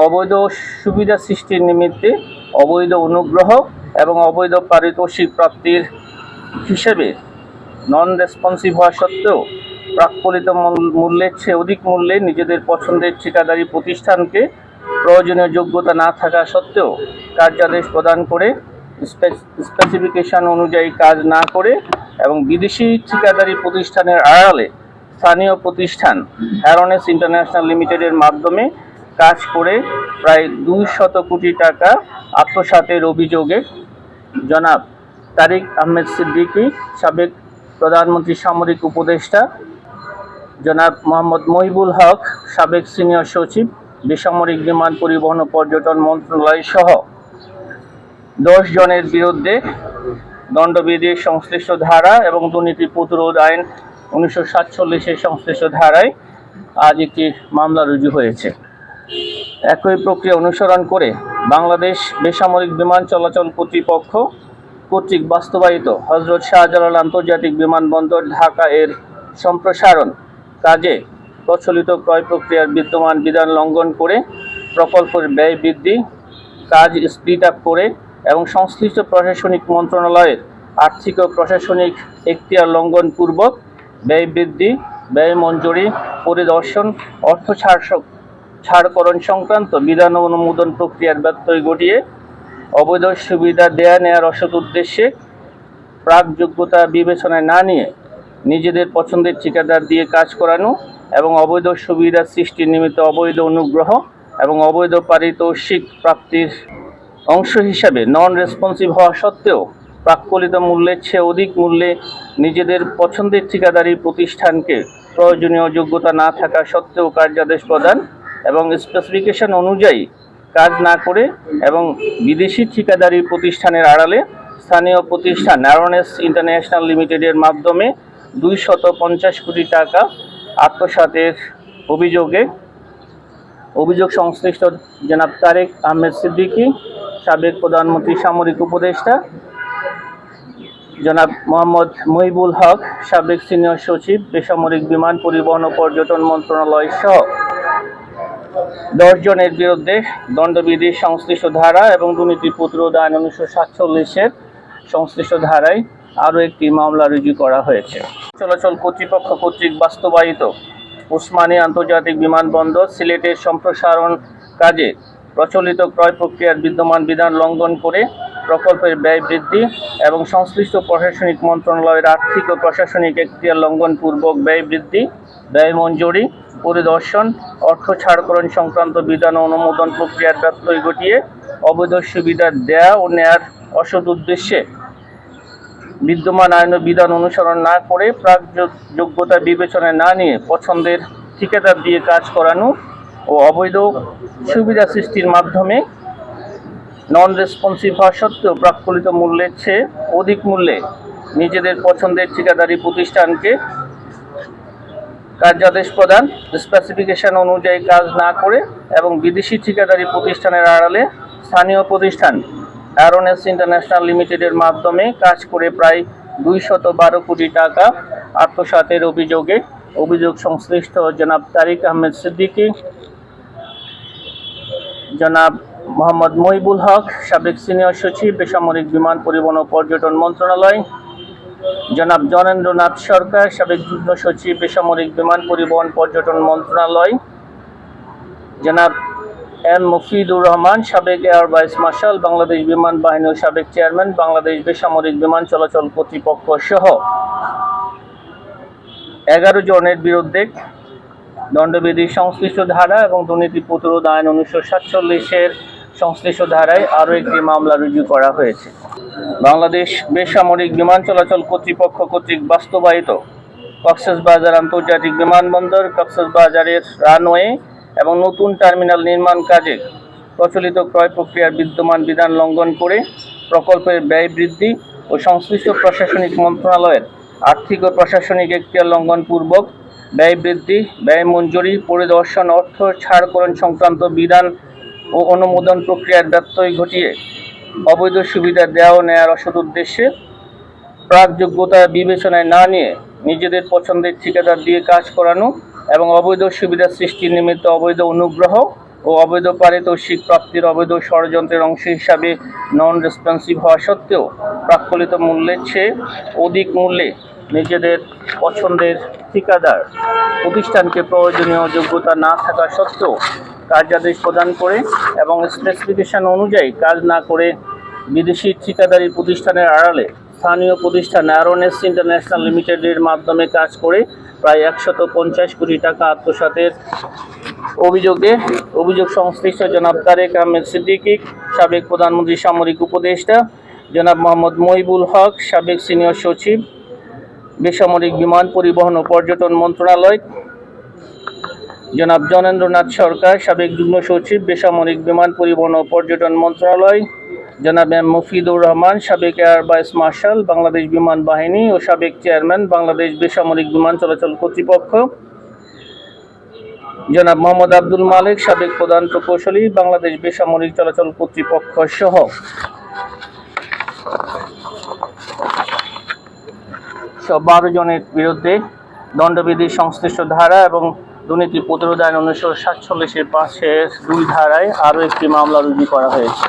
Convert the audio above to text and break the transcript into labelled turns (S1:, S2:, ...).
S1: অবৈধ সুবিধা সৃষ্টির নিমিত্তে অবৈধ অনুগ্রহ এবং অবৈধ পারিতোষিক প্রাপ্তির হিসেবে নন রেসপন্সিভ হওয়া সত্ত্বেও প্রাকলিত মূল- মূল্যের চেয়ে অধিক মূল্যে নিজেদের পছন্দের ঠিকাদারি প্রতিষ্ঠানকে প্রয়োজনীয় যোগ্যতা না থাকা সত্ত্বেও কার্যাদেশ প্রদান করে স্পেসিফিকেশন অনুযায়ী কাজ না করে এবং বিদেশি ঠিকাদারি প্রতিষ্ঠানের আড়ালে স্থানীয় প্রতিষ্ঠান হ্যারনেস ইন্টারন্যাশনাল লিমিটেডের মাধ্যমে কাজ করে প্রায় দুই শত কোটি টাকা আত্মসাতের অভিযোগে। জনাব তারিক আহমেদ সিদ্দিকী, সাবেক প্রধানমন্ত্রী সামরিক উপদেষ্টা। জনাব মোহাম্মদ মহিবুল হক, সাবেক সিনিয়র সচিব, বেসামরিক বিমান পরিবহন ও পর্যটন মন্ত্রণালয় সহ দশ জনের বিরুদ্ধে দণ্ডবিধির সংশ্লিষ্ট ধারা এবং দুর্নীতি প্রতিরোধ আইন উনিশশো সাতচল্লিশের সংশ্লিষ্ট ধারায় আজ একটি মামলা রুজু হয়েছে। একই প্রক্রিয়া অনুসরণ করে বাংলাদেশ বেসামরিক বিমান চলাচল কর্তৃপক্ষ কর্তৃক বাস্তবায়িত হজরত শাহজালাল আন্তর্জাতিক বিমানবন্দর ঢাকা এর সম্প্রসারণ কাজে প্রচলিত ক্রয় প্রক্রিয়ার বিদ্যমান বিধান লঙ্ঘন করে প্রকল্পের ব্যয় বৃদ্ধি, কাজ স্পিড আপ করে এবং সংশ্লিষ্ট প্রশাসনিক মন্ত্রণালয়ের আর্থিক ও প্রশাসনিক এখতিয়ার লঙ্ঘন পূর্বক ব্যয় বৃদ্ধি, ব্যয় মঞ্জুরি, পরিদর্শন, অর্থ ছাড় ছাড়করণ সংক্রান্ত বিধান অনুমোদন প্রক্রিয়ার ব্যত্যয় ঘটিয়ে অবৈধ সুবিধা দেয়া নেয়ার অসৎ উদ্দেশ্যে প্রাক যোগ্যতা বিবেচনায় না নিয়ে নিজেদের পছন্দের ঠিকাদার দিয়ে কাজ করানো এবং অবৈধ সুবিধা সৃষ্টির নিমিত্ত অবৈধ অনুগ্রহ এবং অবৈধ পারিতোষিক প্রাপ্তির অংশ হিসাবে নন রেসপন্সিভ হওয়া সত্ত্বেও প্রাক্কলিত মূল্যের চেয়ে অধিক মূল্যে নিজেদের পছন্দের ঠিকাদারি প্রতিষ্ঠানকে প্রয়োজনীয় যোগ্যতা না থাকা সত্ত্বেও কার্যাদেশ প্রদান এবং স্পেসিফিকেশন অনুযায়ী কাজ না করে এবং বিদেশি ঠিকাদারি প্রতিষ্ঠানের আড়ালে স্থানীয় প্রতিষ্ঠান ন্যারোনেস ইন্টারন্যাশনাল লিমিটেডের মাধ্যমে দুই শত পঞ্চাশ কোটি টাকা আত্মসাতের অভিযোগে অভিযোগ সংশ্লিষ্ট জনাব তারেক আহমেদ সিদ্দিকী, সাবেক প্রধানমন্ত্রী, সামরিক উপদেষ্টা জনাব মোহাম্মদ মহিবুল হক, সাবেক সিনিয়র সচিব, বেসামরিক বিমান পরিবহন ও পর্যটন মন্ত্রণালয় সহ দশ জনের বিরুদ্ধে দণ্ডবিধি সংশ্লিষ্ট ধারা এবং দুর্নীতি প্রতিরোধ আইন উনিশশো সাতচল্লিশের সংশ্লিষ্ট ধারায় আরও একটি মামলা রুজু করা হয়েছে। চলাচল কর্তৃপক্ষ কর্তৃক বাস্তবায়িত উসমানী আন্তর্জাতিক বিমানবন্দর সিলেটের সম্প্রসারণ কাজে প্রচলিত ক্রয় প্রক্রিয়ার বিদ্যমান বিধান লঙ্ঘন করে প্রকল্পের ব্যয় বৃদ্ধি এবং সংশ্লিষ্ট প্রশাসনিক মন্ত্রণালয়ের আর্থিক ও প্রশাসনিক এখতিয়ার লঙ্ঘন পূর্বক ব্যয় বৃদ্ধি, ব্যয় মঞ্জুরি, পরিদর্শন, অর্থ ছাড়করণ সংক্রান্ত বিধান অনুমোদন প্রক্রিয়ার ব্যত্যয় ঘটিয়ে অবৈধ সুবিধা দেয়া ও নেয়ার অসৎ উদ্দেশ্যে বিদ্যমান আইন বিধান অনুসরণ না করে প্রাক যোগ- যোগ্যতা বিবেচনায় না নিয়ে পছন্দের ঠিকাদার দিয়ে কাজ করানো ও অবৈধ সুবিধা সৃষ্টির মাধ্যমে নন রেসপন্সিভ হওয়া সত্ত্বেও প্রাক্কলিত মূল্যের চেয়ে অধিক মূল্যে নিজেদের পছন্দের ঠিকাদারি প্রতিষ্ঠানকে কার্যাদেশ প্রদান স্পেসিফিকেশন অনুযায়ী কাজ না করে এবং বিদেশি ঠিকাদারি প্রতিষ্ঠানের আড়ালে স্থানীয় প্রতিষ্ঠান অ্যারোনেস ইন্টারন্যাশনাল লিমিটেডের মাধ্যমে কাজ করে প্রায় দুই শত বারো কোটি টাকা আত্মসাতের অভিযোগে অভিযোগ সংশ্লিষ্ট জনাব তারিক আহমেদ সিদ্দিকী, জনাব মোহাম্মদ মহিবুল হক, সাবেক সিনিয়র সচিব, বেসামরিক বিমান পরিবহন ও পর্যটন মন্ত্রণালয়। জনাব জনেন্দ্রনাথ সরকার, সাবেক যুগ্ম সচিব, বেসামরিক বিমান পরিবহন পর্যটন মন্ত্রণালয়। জনাব এম মুফিদুর রহমান, সাবেক এয়ার ভাইস মার্শাল, বাংলাদেশ বিমান বাহিনী ও সাবেক চেয়ারম্যান, বাংলাদেশ বেসামরিক বিমান চলাচল কর্তৃপক্ষ সহ। এগারো জনের বিরুদ্ধে দণ্ডবিধির সংশ্লিষ্ট ধারা এবং দুর্নীতি প্রতিরোধ আইন উনিশশো সাতচল্লিশের সংশ্লিষ্ট ধারায় আরও একটি মামলা রুজু করা হয়েছে। বাংলাদেশ বেসামরিক বিমান চলাচল কর্তৃপক্ষ কর্তৃক বাস্তবায়িত কক্সবাজার আন্তর্জাতিক বিমানবন্দর কক্সবাজারের রানওয়ে এবং নতুন টার্মিনাল নির্মাণ কাজে প্রচলিত ক্রয় প্রক্রিয়ার বিদ্যমান বিধান লঙ্ঘন করে প্রকল্পের ব্যয় বৃদ্ধি ও সংশ্লিষ্ট প্রশাসনিক মন্ত্রণালয়ের আর্থিক ও প্রশাসনিক এখতিয়ার লঙ্ঘনপূর্বক ব্যয় বৃদ্ধি, ব্যয় মঞ্জুরি, পরিদর্শন, অর্থ ছাড়করণ সংক্রান্ত বিধান ও অনুমোদন প্রক্রিয়ার ব্যত্যয় ঘটিয়ে অবৈধ সুবিধা দেওয়া ও নেয়ার অসৎ উদ্দেশ্যে প্রাক যোগ্যতা বিবেচনায় না নিয়ে নিজেদের পছন্দের ঠিকাদার দিয়ে কাজ করানো এবং অবৈধ সুবিধা সৃষ্টির নিমিত্ত অবৈধ অনুগ্রহ ও অবৈধ পারিতোষিক প্রাপ্তির অবৈধ ষড়যন্ত্রের অংশ হিসাবে নন রেসপন্সিভ হওয়া সত্ত্বেও প্রাক্কলিত মূল্যের চেয়ে অধিক মূল্যে নিজেদের পছন্দের ঠিকাদার। প্রতিষ্ঠানকে প্রয়োজনীয় যোগ্যতা না থাকা সত্ত্বেও কার্যাদেশ প্রদান করে এবং স্পেসিফিকেশন অনুযায়ী কাজ না করে বিদেশি ঠিকাদারি প্রতিষ্ঠানের আড়ালে স্থানীয় প্রতিষ্ঠান অ্যারোনেস ইন্টারন্যাশনাল লিমিটেডের মাধ্যমে কাজ করে প্রায় একশত পঞ্চাশ কোটি টাকা আত্মসাতের অভিযোগে অভিযোগ সংশ্লিষ্ট জনাব তারেক আহমেদ সিদ্দিকী, সাবেক প্রধানমন্ত্রী সামরিক উপদেষ্টা জনাব মোহাম্মদ মহিবুল হক, সাবেক সিনিয়র সচিব বেসামরিক বিমান পরিবহন ও পর্যটন মন্ত্রণালয়। জনাব জনেন্দ্রনাথ সরকার, সাবেক যুগ্ম সচিব, বেসামরিক বিমান পরিবহন ও পর্যটন মন্ত্রণালয়। জনাব এম মুফিদুর রহমান, সাবেক এয়ার ভাইস মার্শাল, বাংলাদেশ বিমান বাহিনী ও সাবেক চেয়ারম্যান, বাংলাদেশ বেসামরিক বিমান চলাচল কর্তৃপক্ষ। জনাব মোহাম্মদ আব্দুল মালিক, সাবেক প্রধান প্রকৌশলী, বাংলাদেশ বেসামরিক চলাচল কর্তৃপক্ষ সহ। বারো জনের বিরুদ্ধে দণ্ডবিধি সংশ্লিষ্ট ধারা এবং দুর্নীতি প্রতিরোধ আইন উনিশশো সাতচল্লিশের পাশের দুই ধারায় আরও একটি মামলা রুজু করা হয়েছে।